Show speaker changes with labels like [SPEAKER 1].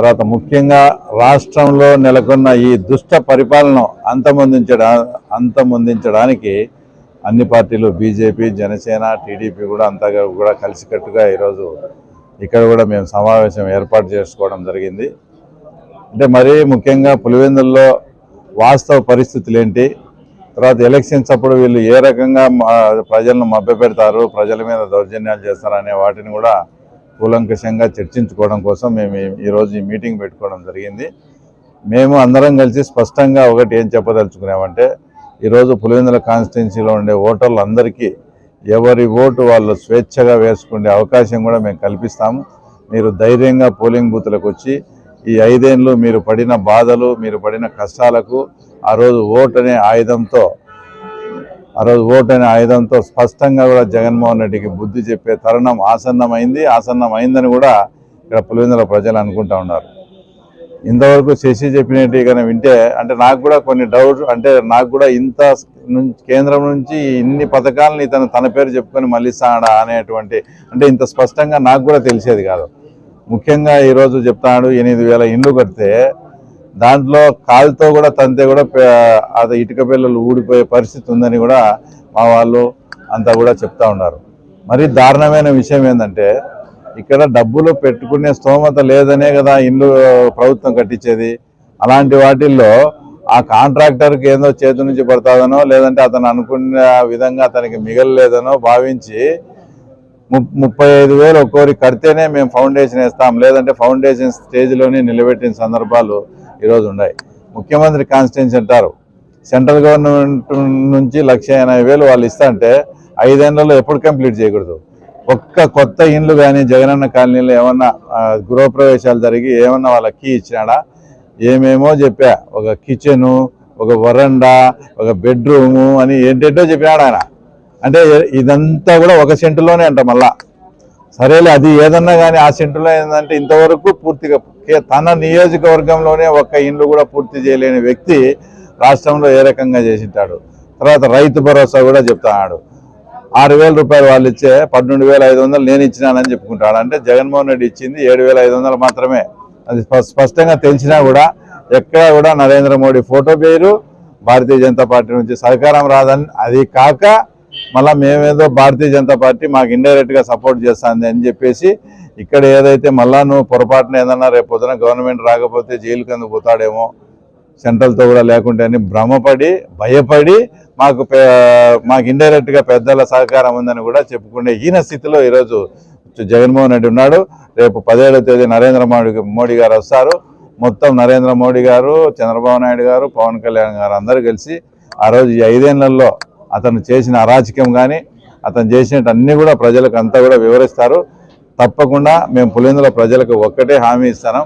[SPEAKER 1] తర్వాత ముఖ్యంగా రాష్ట్రంలో నెలకొన్న ఈ దుష్ట పరిపాలన అంతమొందించడా అంతమొందించడానికి అన్ని పార్టీలు బీజేపీ జనసేన టీడీపీ కూడా అంతా కూడా కలిసికట్టుగా ఈరోజు ఇక్కడ కూడా మేము సమావేశం ఏర్పాటు చేసుకోవడం జరిగింది. అంటే మరీ ముఖ్యంగా పులివెందుల్లో వాస్తవ పరిస్థితులు ఏంటి తర్వాత ఎలక్షన్స్ అప్పుడు వీళ్ళు ఏ రకంగా మా- ప్రజలను మభ్యపెడతారు? ప్రజల మీద దౌర్జన్యాలు చేస్తారు అనే వాటిని కూడా కూలంకషంగా చర్చించుకోవడం కోసం మేము ఈ- ఈరోజు ఈ మీటింగ్ పెట్టుకోవడం జరిగింది. మేము అందరం కలిసి స్పష్టంగా ఒకటి ఏం చెప్పదలుచుకున్నామంటే ఈరోజు పులివెందుల కాన్స్టిట్యున్సీలో ఉండే ఓటర్లు అందరికీ ఎవరి ఓటు వాళ్ళు స్వేచ్ఛగా వేసుకునే అవకాశం కూడా మేము కల్పిస్తాము. మీరు ధైర్యంగా పోలింగ్ బూత్లకు వచ్చి ఈ ఐదేళ్ళు మీరు పడిన బాధలు మీరు పడిన కష్టాలకు ఆ రోజు ఓటు అనే ఆయుధంతో ఆ రోజు ఓటైన ఆయుధంతో స్పష్టంగా కూడా జగన్మోహన్ రెడ్డికి బుద్ధి చెప్పే తరుణం ఆసన్నమైంది. ఆసన్నమైందని కూడా ఇక్కడ పులివెందుల ప్రజలు అనుకుంటా ఉన్నారు. ఇంతవరకు శశి చెప్పినట్టు కానీ వింటే అంటే నాకు కూడా కొన్ని డౌట్ అంటే నాకు కూడా ఇంత నుంచి కేంద్రం నుంచి ఇన్ని పథకాలను ఇతను తన పేరు చెప్పుకొని మళ్ళిస్తాడా అనేటువంటి అంటే ఇంత స్పష్టంగా నాకు కూడా తెలిసేది కాదు. ముఖ్యంగా ఈరోజు చెప్తాడు ఎనిమిది వేల ఇండ్లు కడితే దాంట్లో కాలుతో కూడా తంతే కూడా అది ఇటుక పిల్లలు ఊడిపోయే పరిస్థితి ఉందని కూడా మా వాళ్ళు అంతా కూడా చెప్తా ఉన్నారు. మరి దారుణమైన విషయం ఏంటంటే ఇక్కడ డబ్బులు పెట్టుకునే స్తోమత లేదనే కదా ఇల్లు ప్రభుత్వం కట్టించేది. అలాంటి వాటిల్లో ఆ కాంట్రాక్టర్కి ఏదో చేతి నుంచి పడుతుందనో లేదంటే అతను అనుకున్న విధంగా అతనికి మిగలలేదనో భావించి ముప్పై ఐదు వేలు ఒక్కోరి కడితేనే మేము ఫౌండేషన్ వేస్తాం. లేదంటే ఫౌండేషన్ స్టేజ్లోనే నిలబెట్టిన సందర్భాలు ఈరోజు ఉన్నాయి. ముఖ్యమంత్రి కాన్స్టిట్యూన్సీ అంటారు సెంట్రల్ గవర్నమెంట్ నుంచి లక్ష ఎనభై వేలు వాళ్ళు ఇస్తాంటే ఐదేళ్ళలో ఎప్పుడు కంప్లీట్ చేయకూడదు. ఒక్క కొత్త ఇండ్లు కానీ జగనన్న కాలనీలో ఏమన్నా గృహప్రవేశాలు జరిగి ఏమన్నా వాళ్ళకి కీ ఇచ్చినాడా? ఏమేమో చెప్పా. ఒక కిచెను ఒక వరండా ఒక బెడ్రూము అని ఏంటేంటో చెప్పినాడు ఆయన. అంటే ఇదంతా కూడా ఒక సెంటులోనే అంట మళ్ళా. సరేలే అది ఏదన్నా కానీ ఆ సెంటర్లో ఏంటంటే ఇంతవరకు పూర్తిగా తన నియోజకవర్గంలోనే ఒక్క ఇండ్లు కూడా పూర్తి చేయలేని వ్యక్తి రాష్ట్రంలో ఏ రకంగా చేసింటాడు? తర్వాత రైతు భరోసా కూడా చెప్తాడు ఆరు వేల రూపాయలు వాళ్ళు ఇచ్చే పన్నెండు వేల ఐదు వందలు నేను ఇచ్చినానని చెప్పుకుంటాడు. అంటే జగన్మోహన్ రెడ్డి ఇచ్చింది ఏడు వేల ఐదు వందలు మాత్రమే. అది స్పష్టంగా తెలిసినా కూడా ఎక్కడ కూడా నరేంద్ర మోడీ ఫోటో పేరు భారతీయ జనతా పార్టీ నుంచి సహకారం రాదని అది కాక మళ్ళా మేమేదో భారతీయ జనతా పార్టీ మాకు ఇండైరెక్ట్గా సపోర్ట్ చేస్తుంది అని చెప్పేసి ఇక్కడ ఏదైతే మళ్ళా నువ్వు పొరపాటున ఏదన్నా రేపు పొద్దున గవర్నమెంట్ రాకపోతే జైలు కింద పోతాడేమో సెంట్రల్తో కూడా లేకుంటే అని భ్రమపడి భయపడి మాకు మాకు ఇండైరెక్ట్గా పెద్దల సహకారం ఉందని కూడా చెప్పుకునే ఈయన స్థితిలో ఈరోజు జగన్మోహన్ రెడ్డి ఉన్నాడు. రేపు పదిహేడవ తేదీ నరేంద్ర మోడీ మోడీ గారు వస్తారు. మొత్తం నరేంద్ర మోడీ గారు చంద్రబాబు నాయుడు గారు పవన్ కళ్యాణ్ గారు అందరూ కలిసి ఆ రోజు ఈ ఐదేళ్ళలో అతను చేసిన అరాచకం కానీ అతను చేసినట్టు అన్ని కూడా ప్రజలకు అంతా కూడా వివరిస్తారు. తప్పకుండా మేము పులిందుల ప్రజలకు ఒక్కటే హామీ ఇస్తాం